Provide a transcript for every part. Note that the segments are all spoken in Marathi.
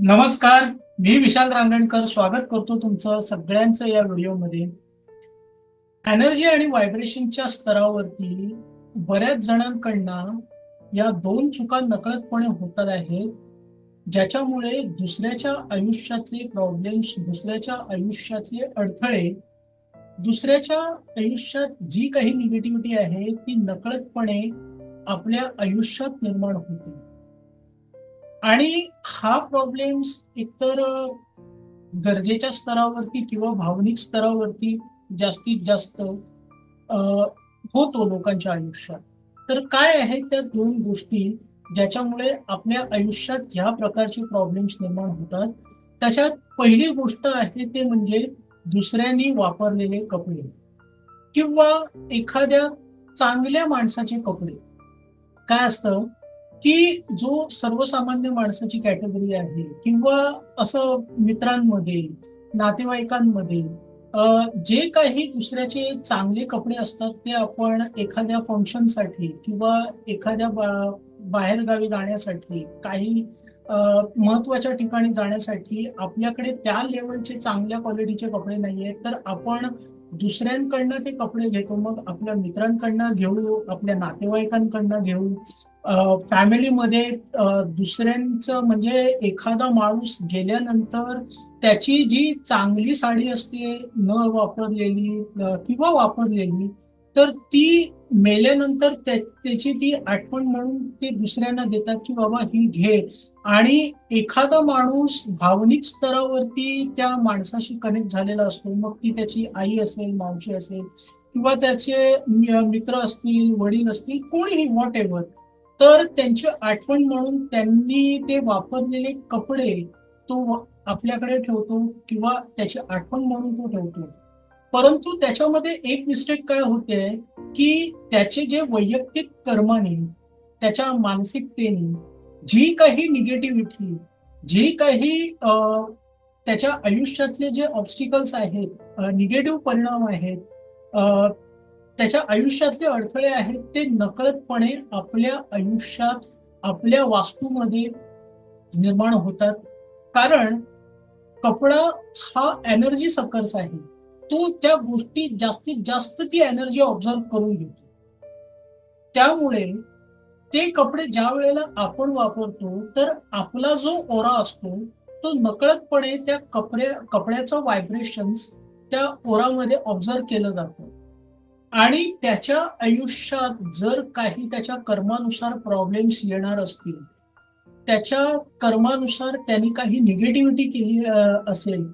नमस्कार मी विशाल रांगणकर स्वागत करतो तुमचं सगळ्यांचं या व्हिडिओमध्ये. एनर्जी आणि व्हायब्रेशनच्या स्तरावरती बऱ्याच जणांकडनं या दोन चुका नकळतपणे होतात आहेत ज्याच्यामुळे दुसऱ्याच्या आयुष्यातले प्रॉब्लेम्स दुसऱ्याच्या आयुष्यातले अडथळे दुसऱ्याच्या आयुष्यात जी काही निगेटिव्हिटी आहे ती नकळतपणे आपल्या आयुष्यात निर्माण होते. आणि हा प्रॉब्लेम्स एकतर गरजेच्या स्तरावरती किंवा भावनिक स्तरावरती जास्तीत जास्त होतो लोकांच्या आयुष्यात. तर काय आहे त्या दोन गोष्टी ज्याच्यामुळे आपल्या आयुष्यात ह्या प्रकारचे प्रॉब्लेम्स निर्माण होतात? त्याच्यात पहिली गोष्ट आहे ते म्हणजे दुसऱ्यांनी वापरलेले कपडे किंवा एखाद्या चांगल्या माणसाचे कपडे. काय असतं? की जो सर्वसामान्य माणसाची कॅटेगरी आहे किंवा असं मित्रांमध्ये नातेवाईकांमध्ये जे काही दुसऱ्याचे चांगले कपडे असतात ते आपण एखाद्या फंक्शनसाठी किंवा एखाद्या बाहेरगावी जाण्यासाठी काही महत्त्वाच्या ठिकाणी जाण्यासाठी आपल्याकडे त्या लेवलचे चांगल्या क्वालिटीचे कपडे नाहीयेत तर आपण दुसऱ्यांकडनं ते कपडे घेतो मग आपल्या मित्रांकडनं घेऊ आपल्या नातेवाईकांकडनं घेऊ फॅमिलीमध्ये दुसऱ्यांचं म्हणजे एखादा माणूस गेल्यानंतर त्याची जी चांगली साडी असते न वापरलेली किंवा वापरलेली तर ती मेल्यानंतर त्याची ती आठवण म्हणून ते दुसऱ्यांना देतात की बाबा ही घे. आणि एखादा माणूस भावनिक स्तरावरती त्या माणसाशी कनेक्ट झालेला असतो. मग ती त्याची आई असेल मावशी असेल किंवा त्याचे मित्र असतील वडील असतील कोणीही व्हॉट एव्हर तर त्यांची आठवण म्हणून त्यांनी ते वापरलेले कपडे तो आपल्याकडे ठेवतो किंवा त्याची आठवण म्हणून तो ठेवतो. परंतु त्याच्यामध्ये एक मिस्टेक काय होते की त्याचे जे वैयक्तिक कर्माने त्याच्या मानसिकतेने जी काही निगेटिव्हिटी जी काही अ, त्याच्या आयुष्यातले जे ऑब्स्टिकल्स आहेत निगेटिव्ह परिणाम आहेत अ, त्याच्या आयुष्यातले अडथळे आहेत ते नकळतपणे आपल्या आयुष्यात आपल्या वास्तूमध्ये निर्माण होतात. कारण कपडा हा एनर्जी सकर्स आहे. तो त्या गोष्टी जास्तीत जास्त ती एनर्जी ऑब्झर्व करून घेतो. त्यामुळे ते कपडे ज्या वेळेला आपण वापरतो तर आपला जो ओरा असतो तो नकळतपणे त्या कपडे कपड्याचं व्हायब्रेशन्स त्या ओरामध्ये ऑब्झर्व केलं जातं. आणि त्याच्या आयुष्यात जर काही त्याच्या कर्मानुसार प्रॉब्लेम्स येणार असतील त्याच्या कर्मानुसार त्यांनी काही निगेटिव्हिटी केली असेल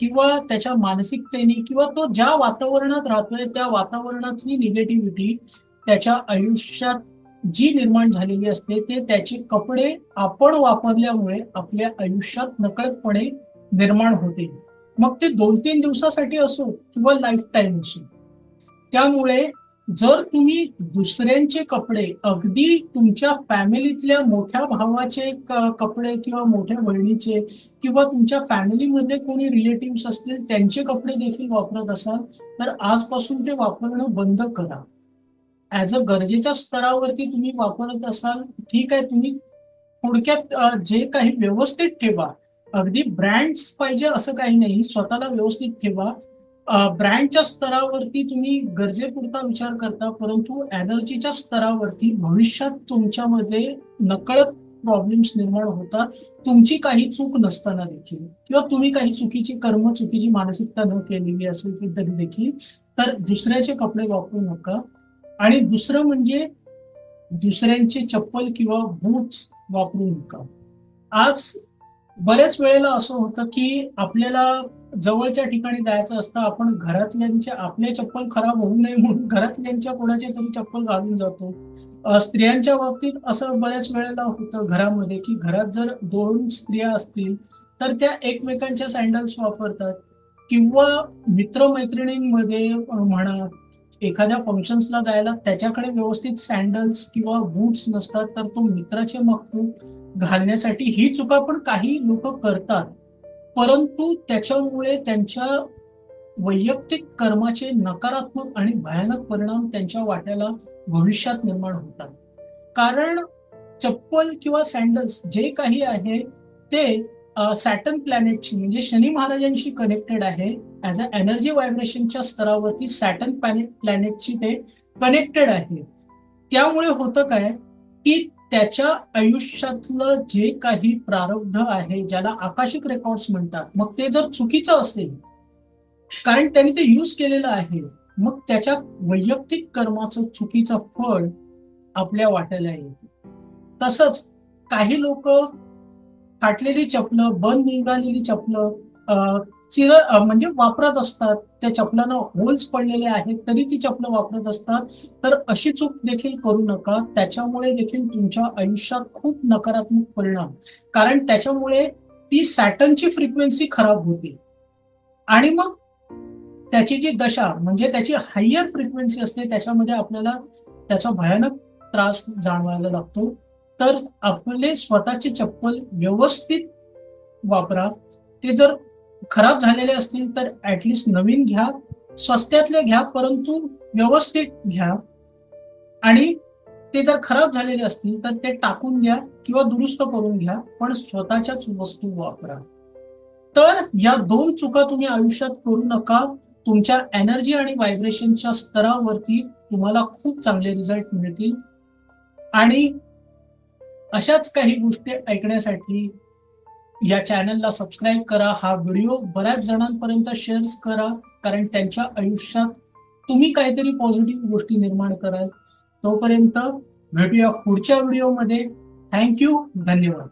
किंवा त्याच्या मानसिकतेने किंवा तो ज्या वातावरणात राहतोय त्या वातावरणातली निगेटिव्हिटी त्याच्या आयुष्यात जी निर्माण झालेली असते ते त्याचे कपडे आपण वापरल्यामुळे आपल्या आयुष्यात नकळतपणे निर्माण होते. मग ते दोन तीन दिवसासाठी असो किंवा लाईफ टाईम असो त्यामुळे जर तुम्ही दुसऱ्यांचे कपडे अगदी तुमच्या फॅमिलीतल्या मोठ्या भावाचे कपडे किंवा मोठ्या बहिणीचे किंवा तुमच्या फॅमिलीमध्ये कोणी रिलेटिव्ह असतील त्यांचे कपडे देखील वापरत असाल तर आजपासून ते वापरणं बंद करा. ऍज अ गरजेच्या स्तरावरती तुम्ही वापरत असाल ठीक आहे तुम्ही थोडक्यात जे काही व्यवस्थित ठेवा. अगदी ब्रँड्स पाहिजे असं काही नाही स्वतःला व्यवस्थित ठेवा. ब्रँडच्या स्तरावरती तुम्ही गरजेपुरता विचार करता परंतु एनर्जीच्या स्तरावरती भविष्यात तुमच्यामध्ये नकळत प्रॉब्लेम्स निर्माण होतात. तुमची काही चूक नसताना देखील किंवा तुम्ही काही चुकीची कर्म चुकीची मानसिकता न केलेली असेल ती तरी देखील तर दुसऱ्याचे कपडे वापरू नका. आणि दुसरं म्हणजे दुसऱ्यांचे चप्पल किंवा बूट्स वापरू नका. आज बऱ्याच वेळेला असं होतं की आपल्याला जवळच्या ठिकाणी जायचं असतं आपण घरातल्यांच्या आपले चप्पल खराब होऊ नये म्हणून घरातल्यांच्या कोणाच्या तरी चप्पल घालून जातो. स्त्रियांच्या बाबतीत असं बऱ्याच वेळेला होतं घरामध्ये की घरात जर दोन स्त्रिया असतील तर त्या एकमेकांच्या सँडल्स वापरतात. किंवा मित्रमैत्रिणींमध्ये म्हणा एखाद्या फंक्शन्सला जायला त्याच्याकडे व्यवस्थित सँडल्स किंवा बूट्स नसतात तर तो मित्राचे मग घालण्यासाठी ही चुका पण काही लोक करतात. परंतु त्याच्यामुळे त्यांच्या वैयक्तिक कर्माचे नकारात्मक आणि भयानक परिणाम त्यांच्या वाट्याला भविष्यात निर्माण होतात. कारण चप्पल किंवा सँडल्स जे काही आहे ते सॅटन प्लॅनेटची म्हणजे शनी महाराजांशी कनेक्टेड आहे. ऍज अ एनर्जी व्हायब्रेशनच्या स्तरावरती सॅटन प्लॅनेटची ते कनेक्टेड आहे. त्यामुळे होतं काय की त्याच्या आयुष्यातलं जे काही प्रारब्ध आहे ज्याला आकाशिक रेकॉर्ड्स म्हणतात मग ते जर चुकीचं असेल कारण त्यांनी ते युज केलेलं आहे मग त्याच्या वैयक्तिक कर्माचं चुकीचं फळ आपल्या वाट्याला येते तसंच काही लोक फाटलेली चपलं बंद निघालेली चपलं चिर म्हणजे वापरत असतात. त्या चपलांना होल्स पडलेले आहेत तरी ती चपलं वापरत असतात. तर अशी चूक देखील करू नका. त्याच्यामुळे देखील तुमच्या आयुष्यात खूप नकारात्मक परिणाम. कारण त्याच्यामुळे ती सॅटनची फ्रिक्वेन्सी खराब होते. आणि मग त्याची जी दशा म्हणजे त्याची हायर फ्रिक्वेन्सी असते त्याच्यामध्ये आपल्याला त्याचा भयानक त्रास जाणवायला लागतो. तर आपले स्वतःचे चप्पल व्यवस्थित वापरा. ते जर खराब झालेले असतील तर ऍटलिस्ट नवीन घ्या स्वस्त्यातले घ्या परंतु व्यवस्थित घ्या. आणि ते जर खराब झालेले असतील तर ते टाकून द्या किंवा दुरुस्त करून घ्या पण स्वतःच्याच वस्तू वापरा. तर या दोन चुका तुम्ही आयुष्यात करू नका. तुमच्या एनर्जी आणि व्हायब्रेशनच्या स्तरावरती तुम्हाला खूप चांगले रिझल्ट मिळतील. आणि अशाच काही गोष्टी ऐकण्यासाठी या चॅनलला सबस्क्राईब करा. हा व्हिडिओ बऱ्याच जणांपर्यंत शेअर करा. कारण त्यांच्या आयुष्यात तुम्ही काहीतरी पॉझिटिव्ह गोष्टी निर्माण कराल. तोपर्यंत भेटूया पुढच्या व्हिडिओमध्ये थँक्यू धन्यवाद.